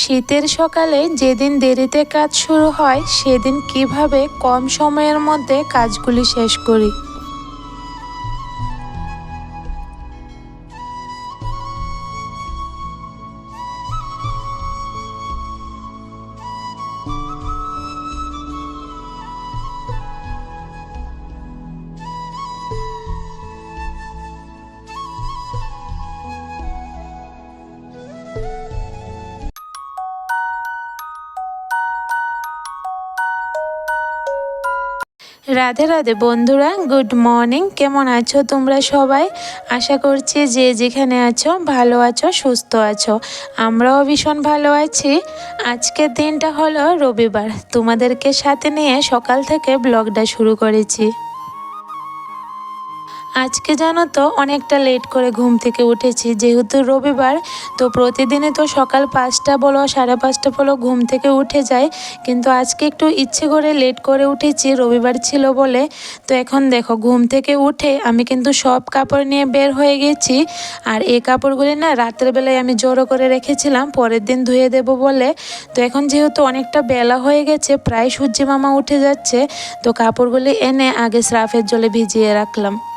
শীতের সকালে যেদিন দেরিতে কাজ শুরু হয়, সেদিন কীভাবে কম সময়ের মধ্যে কাজগুলি শেষ করি? রাধে রাধে বন্ধুরা, গুড মর্নিং। কেমন আছো তোমরা সবাই? আশা করছি যে যেখানে আছো, ভালো আছো, সুস্থ আছো। আমরাও ভীষণ ভালো আছি। আজকের দিনটা হলো রবিবার। তোমাদেরকে সাথে নিয়ে সকাল থেকে ব্লগটা শুরু করেছি। আজকে জানো তো, অনেকটা লেট করে ঘুম থেকে উঠেছি। যেহেতু রবিবার, তো প্রতিদিনে তো সকাল পাঁচটা বলো, সাড়ে পাঁচটা বলো ঘুম থেকে উঠে যায়। কিন্তু আজকে একটু ইচ্ছে করে লেট করে উঠেছি, রবিবার ছিল বলে। তো এখন দেখো, ঘুম থেকে উঠে আমি কিন্তু সব কাপড় নিয়ে বের হয়ে গেছি। আর এই কাপড়গুলি না রাতের বেলায় আমি জড়ো করে রেখেছিলাম, পরের দিন ধুয়ে দেব বলে। তো এখন যেহেতু অনেকটা বেলা হয়ে গেছে, প্রায় সূর্যি মামা উঠে যাচ্ছে, তো কাপড়গুলি এনে আগে স্রাফের জলে ভিজিয়ে রাখলাম।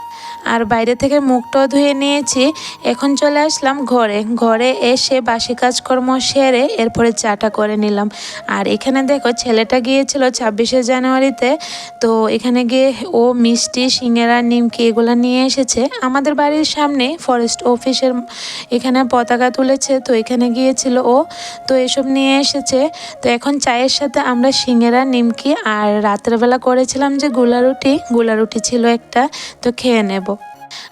আর বাইরে থেকে মুখটাও ধুয়ে নিয়েছি। এখন চলে আসলাম ঘরে। ঘরে এসে বাসি কাজকর্ম সেরে এরপরে চাটা করে নিলাম। আর এখানে দেখো, ছেলেটা গিয়েছিল ছাব্বিশে জানুয়ারিতে। তো এখানে গিয়ে ও মিষ্টি, সিঙ্গেরা, নিমকি এগুলো নিয়ে এসেছে। আমাদের বাড়ির সামনে ফরেস্ট অফিসের এখানে পতাকা তুলেছে। তো এখানে গিয়েছিল ও। তো এসব নিয়ে এসেছে। তো এখন চায়ের সাথে আমরা সিঙ্গেরা, নিমকি আর রাত্রেবেলা করেছিলাম যে গুলা রুটি গুলা রুটি ছিল একটা। তো খেয়ে নেব।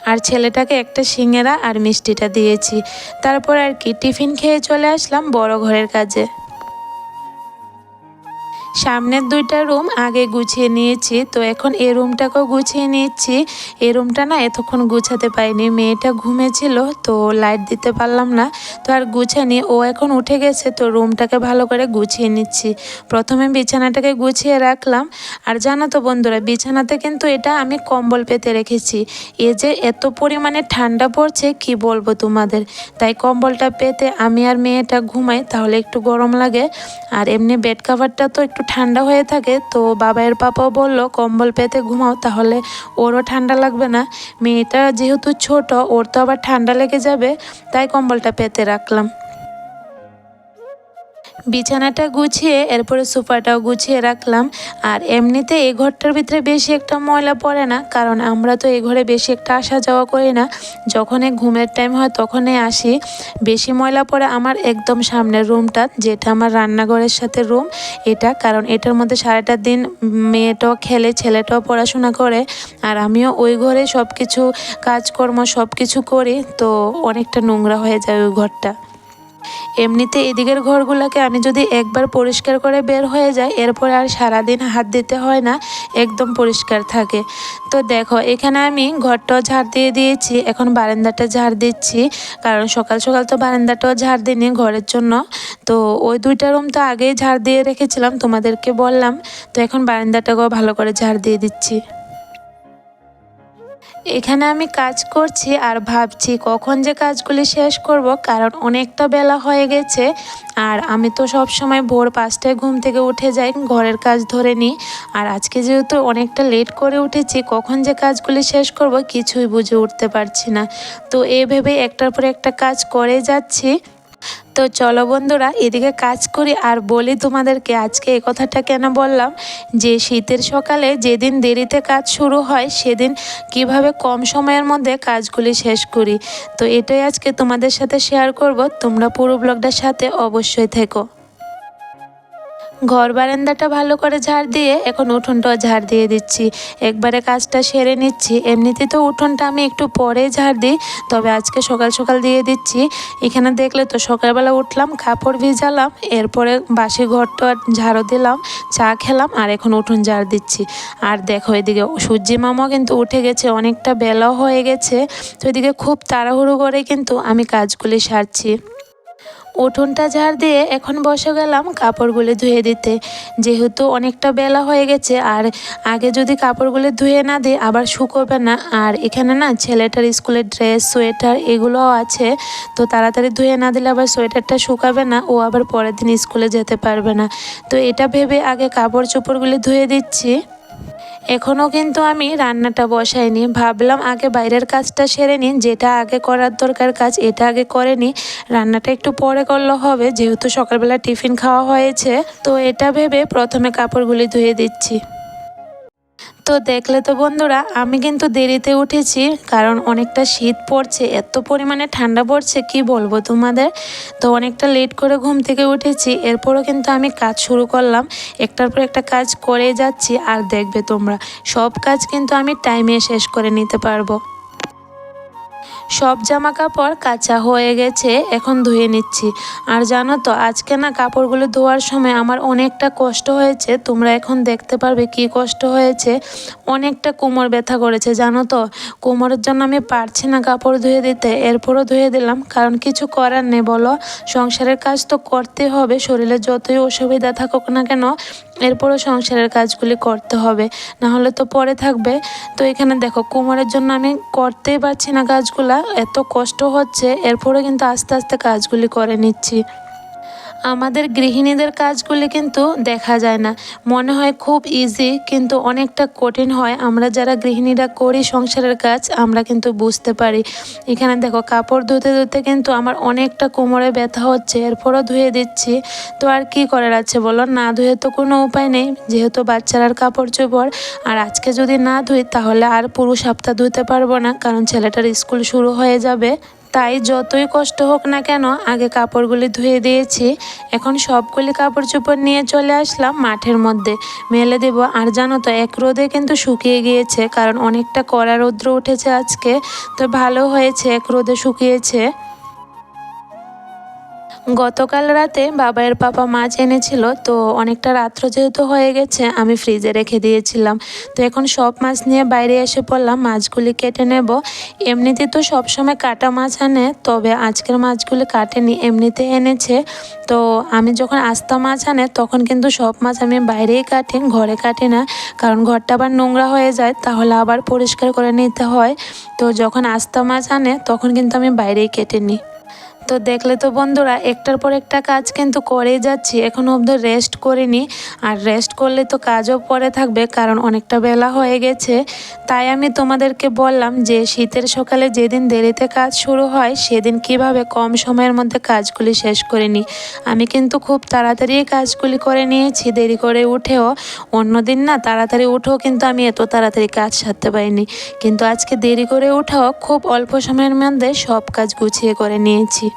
আর ছেলেটাকে একটা সিঙ্গেরা আর মিষ্টিটা দিয়েছি। তারপর আর কি টিফিন খেয়ে চলে আসলাম বড় ঘরের কাজে। সামনের দুইটা রুম আগে গুছিয়ে নিয়েছি, তো এখন এই রুমটাকেও গুছিয়ে নিচ্ছি। এই রুমটা না এতক্ষণ গুছাতে পারিনি, মেয়েটা ঘুমেছিল, তো লাইট দিতে পারলাম না, তো আর গুছানি ও এখন উঠে গেছে, তো রুমটাকে ভালো করে গুছিয়ে নিচ্ছি। প্রথমে বিছানাটাকে গুছিয়ে রাখলাম। আর জানো তো বন্ধুরা, বিছানাতে কিন্তু এটা আমি কম্বল পেতে রেখেছি। এ যে এত পরিমাণে ঠান্ডা পড়ছে, কি বলব তোমাদের? তাই কম্বলটা পেতে আমি আর মেয়েটা ঘুমাই, তাহলে একটু গরম লাগে। আর এমনি বেড কাভারটা তো একটু ঠান্ডা হয়ে থাকে, তো বাবাইয়ের পাপাও বলল, কম্বল পেতে ঘুমাও, তাহলে ওরও ঠান্ডা লাগবে না। মেয়েটা যেহেতু ছোট, ওর তো আবার ঠান্ডা লেগে যাবে, তাই কম্বলটা পেতে রাখলাম। বিছানাটা গুছিয়ে, এরপরে সোফাটাও গুছিয়ে রাখলাম। আর এমনিতে এই ঘরটার ভিতরে বেশি একটা ময়লা পড়ে না, কারণ আমরা তো এই ঘরে বেশি একটা আসা যাওয়া করি না। যখনই ঘুমের টাইম হয় তখনই আসি। বেশি ময়লা পড়ে আমার একদম সামনের রুমটা যেটা আমার রান্নাঘরের সাথে রুম এটা। কারণ এটার মধ্যে সারাটা দিন মেয়েটাও খেলে, ছেলেটাও পড়াশোনা করে। আর আমিও ওই ঘরে সব কিছু কাজকর্ম সব কিছু করি, তো অনেকটা নোংরা হয়ে যায় ওই ঘরটা। এমনিতে এদিকের ঘরগুলোকে আমি যদি একবার পরিষ্কার করে বের হয়ে যায় এরপরে আর সারাদিন হাত দিতে হয় না, একদম পরিষ্কার থাকে। তো দেখো, এখানে আমি ঘরটাও ঝাড় দিয়ে দিয়েছি, এখন বারান্দাটা ঝাড় দিচ্ছি, কারণ সকাল সকাল তো বারান্দাটাও ঝাড় দিইনি ঘরের জন্য। তো ওই দুইটা রুম তো আগেই ঝাড় দিয়ে রেখেছিলাম, তোমাদেরকে বললাম, তো এখন বারান্দাটাকেও ভালো করে ঝাড় দিয়ে দিচ্ছি। এখানে আমি কাজ করছি আর ভাবছি কখন যে কাজগুলি শেষ করব, কারণ অনেকটা বেলা হয়ে গেছে। আর আমি তো সব সময় ভোর পাঁচটায় ঘুম থেকে উঠে যাই, ঘরের কাজ ধরে নিই। আর আজকে যেহেতু অনেকটা লেট করে উঠেছি, কখন যে কাজগুলি শেষ করব কিছুই বুঝে উঠতে পারছি না। তো এই ভেবে একটার পর একটা কাজ করে যাচ্ছি। তো চলো বন্ধুরা, এদিকে কাজ করি আর বলি তোমাদেরকে, আজকে এই কথাটা কেন বললাম? যে শীতের সকালে যেদিন দেরিতে কাজ শুরু হয়, সেদিন কীভাবে কম সময়ের মধ্যে কাজগুলি শেষ করি। তো এটাই আজকে তোমাদের সাথে শেয়ার করব। তোমরা পুরো ব্লগটার সাথে অবশ্যই থেকো। ঘর বারান্দাটা ভালো করে ঝাড় দিয়ে এখন উঠোনটাও ঝাড় দিয়ে দিচ্ছি। একবারে কাজটা সেরে নিচ্ছি। এমনিতে তো উঠোনটা আমি একটু পরে ঝাড় দিই, তবে আজকে সকাল সকাল দিয়ে দিচ্ছি। এখানে দেখলে তো সকালবেলা উঠলাম, কাপড় ভিজালাম, এরপরে বাসি ঘরটা ঝাড়ু দিলাম, চা খেলাম আর এখন উঠোন ঝাড় দিচ্ছি। আর দেখো এদিকে সূর্যি মামাও কিন্তু উঠে গেছে, অনেকটা বেলাও হয়ে গেছে। তো এদিকে খুব তাড়াহুড়ো করে কিন্তু আমি কাজগুলি সারছি। উঠোনটা ঝাড় দিয়ে এখন বসে গেলাম কাপড়গুলি ধুয়ে দিতে। যেহেতু অনেকটা বেলা হয়ে গেছে, আর আগে যদি কাপড়গুলি ধুয়ে না দিই, আবার শুকোবে না। আর এখানে না ছেলেটার স্কুলের ড্রেস, সোয়েটার এগুলোও আছে। তো তাড়াতাড়ি ধুয়ে না দিলে আবার সোয়েটারটা শুকাবে না, ও আবার পরের দিন স্কুলে যেতে পারবে না। তো এটা ভেবে আগে কাপড় চোপড়গুলি ধুয়ে দিচ্ছি। এখনও কিন্তু আমি রান্নাটা বসাইনি। ভাবলাম আগে বাইরের কাজটা সেরে নিন যেটা আগে করার দরকার কাজ, এটা আগে করে নি রান্নাটা একটু পরে করলে হবে, যেহেতু সকালবেলা টিফিন খাওয়া হয়েছে। তো এটা ভেবে প্রথমে কাপড়গুলি ধুয়ে দিচ্ছি। তো দেখলে তো বন্ধুরা, আমি কিন্তু দেরিতে উঠেছি, কারণ অনেকটা শীত পড়ছে, এত পরিমাণে ঠান্ডা পড়ছে, কি বলব তোমাদের? তো অনেকটা লেট করে ঘুম থেকে উঠেছি, এরপরও কিন্তু আমি কাজ শুরু করলাম, একটার পর একটা কাজ করে যাচ্ছি, আর দেখবে তোমরা, সব কাজ কিন্তু আমি টাইমে শেষ করে নিতে পারব। সব জামা কাপড় কাঁচা হয়ে গেছে, এখন ধুয়ে নিচ্ছি। আর জানো তো, আজকে না কাপড়গুলো ধোয়ার সময় আমার অনেকটা কষ্ট হয়েছে। তোমরা এখন দেখতে পারবে কি কষ্ট হয়েছে। অনেকটা কোমর ব্যথা করেছে, জানো তো? কোমরের জন্য আমি পারছি না কাপড় ধুয়ে দিতে, এরপরও ধুয়ে দিলাম। কারণ কিছু করার নেই, বলো? সংসারের কাজ তো করতে হবে, শরীরে যতই অসুবিধা থাকুক না কেন এরপরও সংসারের কাজগুলি করতে হবে। না হলে তো পরে থাকবে। তো এখানে দেখো, কুমারের জন্য আমি করতেই পারছি না কাজগুলা, এত কষ্ট হচ্ছে। এরপরে কিন্তু আস্তে আস্তে কাজগুলি করে নিচ্ছি। আমাদের গৃহিণীদের কাজগুলি কিন্তু দেখা যায় না। মনে হয় খুব ইজি কিন্তু অনেকটা কঠিন হয়। আমরা যারা গৃহিণীরা করি সংসারের কাজ, আমরা কিন্তু বুঝতে পারি। এখানে দেখো, কাপড় ধুতে ধুতে কিন্তু আমার অনেকটা কোমরে ব্যথা হচ্ছে, এরপরও ধুয়ে দিচ্ছি। তো আর কি করার আছে বলো? না ধুয়ে তো কোনো উপায় নেই, যেহেতু বাচ্চারার কাপড় চোপড়। আর আজকে যদি না ধুই, তাহলে আর পুরো সপ্তাহ ধুতে পারব না, কারণ ছেলেটার স্কুল শুরু হয়ে যাবে। তাই যতই কষ্ট হোক না কেন আগে কাপড়গুলি ধুয়ে দিয়েছি। এখন সবগুলি কাপড় চোপড় নিয়ে চলে আসলাম মাঠের মধ্যে। মেলে দেব, আর জানো তো, এক রোদে কিন্তু শুকিয়ে গিয়েছে, কারণ অনেকটা কড়া রৌদ্র উঠেছে আজকে। তো ভালো হয়েছে, এক রোদে শুকিয়েছে। গতকাল রাতে বাবাইয়ের পাপা মাছ এনেছিল তো অনেকটা রাত্র যেহেতু হয়ে গেছে, আমি ফ্রিজে রেখে দিয়েছিলাম। তো এখন সব মাছ নিয়ে বাইরে এসে পড়লাম, মাছগুলি কেটে নেব। এমনিতে তো সবসময় কাটা মাছ আনে, তবে আজকের মাছগুলি কাটেনি, এমনিতে এনেছে। তো আমি যখন আস্তা মাছ আনে, তখন কিন্তু সব মাছ আমি বাইরেই কাটি, ঘরে কাটি না। কারণ ঘরটা আবার নোংরা হয়ে যায়, তাহলে আবার পরিষ্কার করে নিতে হয়। তো যখন আস্তা মাছ আনে, তখন কিন্তু আমি বাইরেই কেটে নিই। তো দেখলে তো বন্ধুরা, একটার পর একটা কাজ কিন্তু করেই যাচ্ছি। এখন অবধি রেস্ট করিনি। আর রেস্ট করলে তো কাজও পরে থাকবে, কারণ অনেকটা বেলা হয়ে গেছে। তাই আমি তোমাদেরকে বললাম যে, শীতের সকালে যেদিন দেরিতে কাজ শুরু হয়, সেদিন কীভাবে কম সময়ের মধ্যে কাজগুলি শেষ করে নিই। আমি কিন্তু খুব তাড়াতাড়ি কাজগুলি করে নিয়েছি, দেরি করে উঠেও। অন্যদিন না, তাড়াতাড়ি উঠেও কিন্তু আমি এত তাড়াতাড়ি কাজ সারতে পারিনি। কিন্তু আজকে দেরি করে উঠেও খুব অল্প সময়ের মধ্যে সব কাজ গুছিয়ে করে নিয়েছি।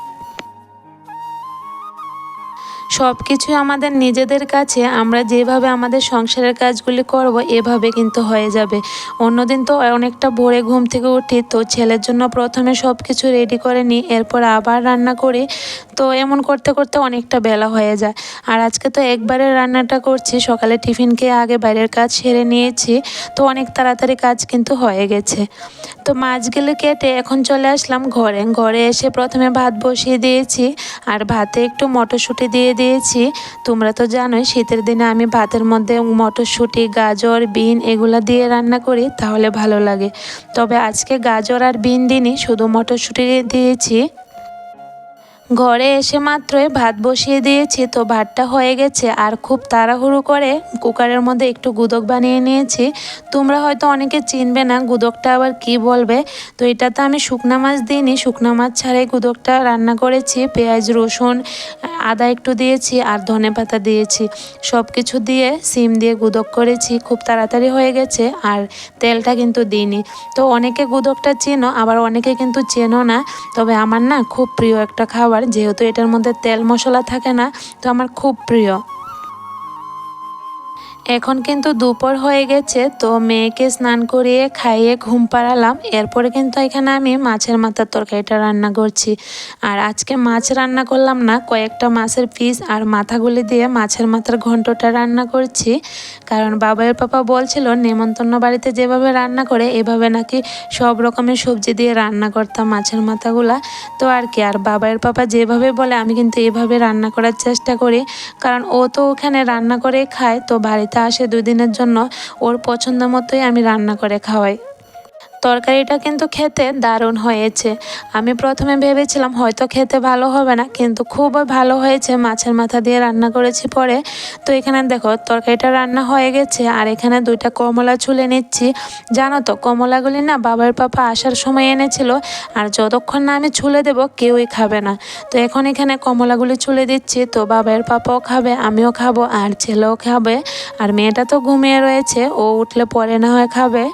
সব কিছু আমাদের নিজেদের কাছে, আমরা যেভাবে আমাদের সংসারের কাজগুলি করব, এভাবে কিন্তু হয়ে যাবে। অন্যদিন তো অনেকটা ভোরে ঘুম থেকে উঠি, তো ছেলের জন্য প্রথমে সব কিছু রেডি করে নিই, এরপর আবার রান্না করি। তো এমন করতে করতে অনেকটা বেলা হয়ে যায়। আর আজকে তো একবারে রান্নাটা করছি, সকালে টিফিন খেয়ে আগে বাইরের কাজ সেরে নিয়েছি, তো অনেক তাড়াতাড়ি কাজ কিন্তু হয়ে গেছে। তো মাছগুলো কেটে এখন চলে আসলাম ঘরে। ঘরে এসে প্রথমে ভাত বসিয়ে দিয়েছি, আর ভাতে একটু মটরশুঁটি দিয়ে দিয়েছি। তোমরা তো জানোই, শীতের দিনে আমি ভাতের মধ্যে মটরশুঁটি, গাজর, বিন এগুলো দিয়ে রান্না করি, তাহলে ভালো লাগে। তবে আজকে গাজর আর বিন দিনই শুধু মটরশুঁটি দিয়েছি। ঘরে এসে মাত্রই ভাত বসিয়ে দিয়েছি, তো ভাতটা হয়ে গেছে। আর খুব তাড়াহুড়ো করে কুকারের মধ্যে একটু গুদক বানিয়ে নিয়েছি। তোমরা হয়তো অনেকে চিনবে না গুদকটা আবার কি বলবে। তো এটাতে আমি শুকনা মাছ দিইনি। শুকনা মাছ ছাড়াই গুদকটা রান্না করেছি। পেঁয়াজ, রসুন, আদা একটু দিয়েছি আর ধনে পাতা দিয়েছি। সব কিছু দিয়ে সিম দিয়ে গুদক করেছি। খুব তাড়াতাড়ি হয়ে গেছে আর তেলটা কিন্তু দিইনি। তো অনেকে গুদকটা চেনো, আবার অনেকে কিন্তু চেনো না। তবে আমার না খুব প্রিয় একটা খাবার যেহেতু এটার মধ্যে তেল মশলা থাকে না তো আমার খুব প্রিয়। এখন কিন্তু দুপুর হয়ে গেছে, তো মেয়েকে স্নান করিয়ে খাইয়ে ঘুম পাড়ালাম। এরপরে কিন্তু এখানে আমি মাছের মাথার তরকারিটা রান্না করছি। আর আজকে মাছ রান্না করলাম না, কয়েকটা মাছের পিস আর মাথাগুলি দিয়ে মাছের মাথার ঘন্টটা রান্না করছি। কারণ বাবাইয়ের পাপা বলছিল, নেমন্তন্ন বাড়িতে যেভাবে রান্না করে, এভাবে নাকি সব রকমের সবজি দিয়ে রান্না করতাম মাছের মাথাগুলা। তো আর কি, আর বাবাইয়ের পাপা যেভাবে বলে, আমি কিন্তু এভাবে রান্না করার চেষ্টা করি। কারণ ও তো ওখানে রান্না করে খায়, তো বাড়িতে আসে দুই দিনের জন্য ওর পছন্দ মতোই আমি রান্না করে খাওয়াই। তরকারিটা কিন্তু খেতে দারুণ হয়েছে। আমি প্রথমে ভেবেছিলাম হয়তো খেতে ভালো হবে না, কিন্তু খুবই ভালো হয়েছে। মাছের মাথা দিয়ে রান্না করেছি পরে। তো এখানে দেখো, তরকারিটা রান্না হয়ে গেছে আর এখানে দুইটা কমলা ছুলে নিচ্ছি। জানো তো, কমলাগুলি না বাবার পাপা আসার সময় এনেছিল আর যতক্ষণ না আমি ছুলে দেব কেউই খাবে না। তো এখন এখানে কমলাগুলি ছুলে দিচ্ছি। তো বাবার পাপাও খাবে, আমিও খাব আর ছেলেও খাবে। আর মেয়েটা তো ঘুমিয়ে রয়েছে, ও উঠলে পরে না হয় খাবে।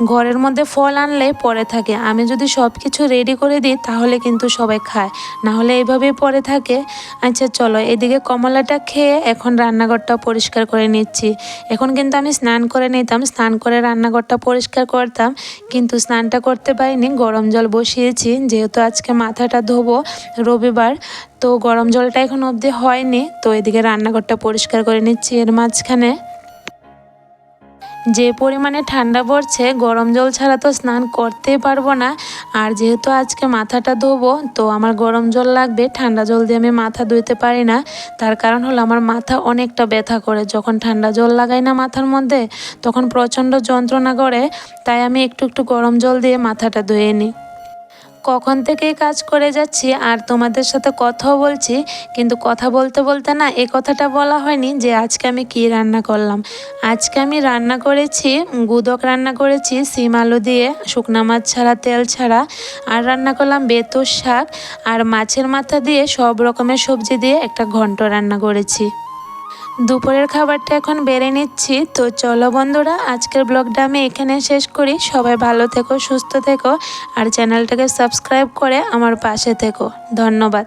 ঘরের মধ্যে ফল আনলে পরে থাকে। আমি যদি সব কিছু রেডি করে দিই, তাহলে কিন্তু সবাই খায়। না হলে এইভাবেই পরে থাকে। আচ্ছা চলো, এদিকে কমলাটা খেয়ে এখন রান্নাঘরটা পরিষ্কার করে নিচ্ছি। এখন কিন্তু আমি স্নান করে নিতাম, স্নান করে রান্নাঘরটা পরিষ্কার করতাম। কিন্তু স্নানটা করতে পারিনি, গরম জল বসিয়েছি। যেহেতু আজকে মাথাটা ধোবো রবিবার, তো গরম জলটা এখন অবধি হয়নি। তো এদিকে রান্নাঘরটা পরিষ্কার করে নিচ্ছি এর মাঝখানে। যে পরিমাণে ঠান্ডা পড়ছে, গরম জল ছাড়া তো স্নান করতেই পারব না। আর যেহেতু আজকে মাথাটা ধোবো, তো আমার গরম জল লাগবে, ঠান্ডা জল দিয়ে আমি মাথা ধুইতে পারি না। তার কারণ হলো আমার মাথা অনেকটা ব্যথা করে। যখন ঠান্ডা জল লাগাই না মাথার মধ্যে, তখন প্রচণ্ড যন্ত্রণা করে। তাই আমি একটু একটু গরম জল দিয়ে মাথাটা ধুয়ে নিই। কখন থেকে কাজ করে যাচ্ছি আর তোমাদের সাথে কথাও বলছি, কিন্তু কথা বলতে বলতে না এ কথাটা বলা হয়নি যে আজকে আমি কি রান্না করলাম। আজকে আমি রান্না করেছি, গুদক রান্না করেছি সিম আলু দিয়ে, শুকনা মাছ ছাড়া, তেল ছাড়া, আর রান্না করলাম বেতুর শাক, আর মাছের মাথা দিয়ে সব রকমের সবজি দিয়ে একটা ঘন্ট রান্না করেছি। দুপুরের খাবারটা এখন বেড়ে নিচ্ছি। তো চলো বন্ধুরা, আজকের ব্লগটা আমি এখানে শেষ করি। সবাই ভালো থেকো, সুস্থ থেকো, আর চ্যানেলটাকে সাবস্ক্রাইব করে আমার পাশে থেকো। ধন্যবাদ।